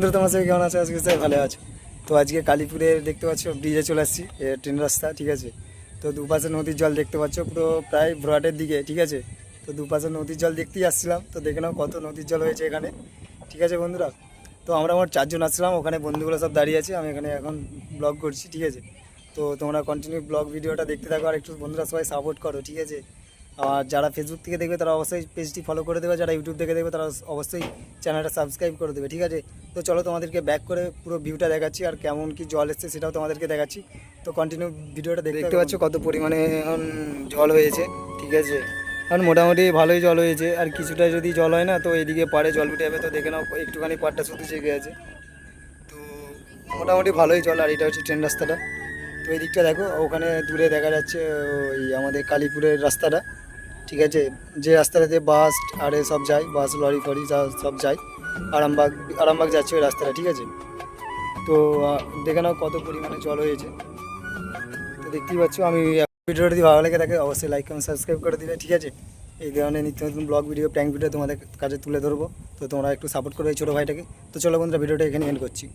বন্ধুরা তোমার সাথে কেমন আছে? আজকে স্যার ভালো আছো। তো আজকে কালীপুরে দেখতে পাচ্ছ ব্রিজে চলে আসছি ট্রেন রাস্তা, ঠিক আছে? তো দুপাশে নদীর জল দেখতে পাচ্ছ, পুরো প্রায় ভ্রটের দিকে, ঠিক আছে? তো দুপাশে নদীর জল দেখতেই আসছিলাম, তো দেখে নাও কত নদীর জল হয়েছে এখানে, ঠিক আছে বন্ধুরা? তো আমরা আমার চারজন আসছিলাম, ওখানে বন্ধুগুলো সব দাঁড়িয়ে আছে, আমি এখানে এখন ব্লগ করছি, ঠিক আছে? তো তোমরা কন্টিনিউ ব্লগ ভিডিওটা দেখতে থাকো, আর একটু বন্ধুরা সবাই সাপোর্ট করো, ঠিক আছে? আর যারা ফেসবুক থেকে দেখবে তারা অবশ্যই পেজটি ফলো করে দেবে। যারা ইউটিউব থেকে দেখবে তারা অবশ্যই চ্যানেলটা সাবস্ক্রাইব করে দেবে ঠিক আছে? তো চলো তোমাদেরকে ব্যাক করে পুরো ভিউটা দেখাচ্ছি আর কেমন কি জল এসছে সেটাও তোমাদেরকে দেখাচ্ছি। তো কন্টিনিউ ভিডিওটা দেখতে পাচ্ছ কত পরিমাণে এখন জল হয়েছে ঠিক আছে? আর মোটামুটি ভালোই জল হয়েছে আর কিছুটা যদি জল হয় না তো এদিকে পাড়ে জল উঠে যাবে তো দেখে নাও একটুখানি পাড়টা শুধু জেগে আছে। তো মোটামুটি ভালোই জল আর এটা হচ্ছে ট্রেন রাস্তাটা। তো এই দিকটা দেখো ওখানে দূরে দেখা যাচ্ছে ওই আমাদের কালীপুরের রাস্তাটা। ঠিক আছে? যে রাস্তাটাতে বাস আর সব যায় বাস লরি ফরি যা- সব যায়, আরামবাগ আরামবাগ যাচ্ছে ওই রাস্তাটা, ঠিক আছে? তো দেখে নাও কত পরিমাণে জল হয়েছে। তো দেখতেই পাচ্ছ, আমি ভিডিওটা যদি ভালো লাগে থাকে, অবশ্যই লাইক কমেন্ট সাবস্ক্রাইব করে দিলে ঠিক আছে? এই ধরনের নিত্য নতুন ব্লগ ভিডিও প্র্যাঙ্ক ভিডিও তোমাদের কাছে তুলে ধরবো। তো তোমরা একটু সাপোর্ট করবে এই ছোটো ভাইটাকে। তো চলো বন্ধুরা, ভিডিওটা এখানে এন্ড করছি।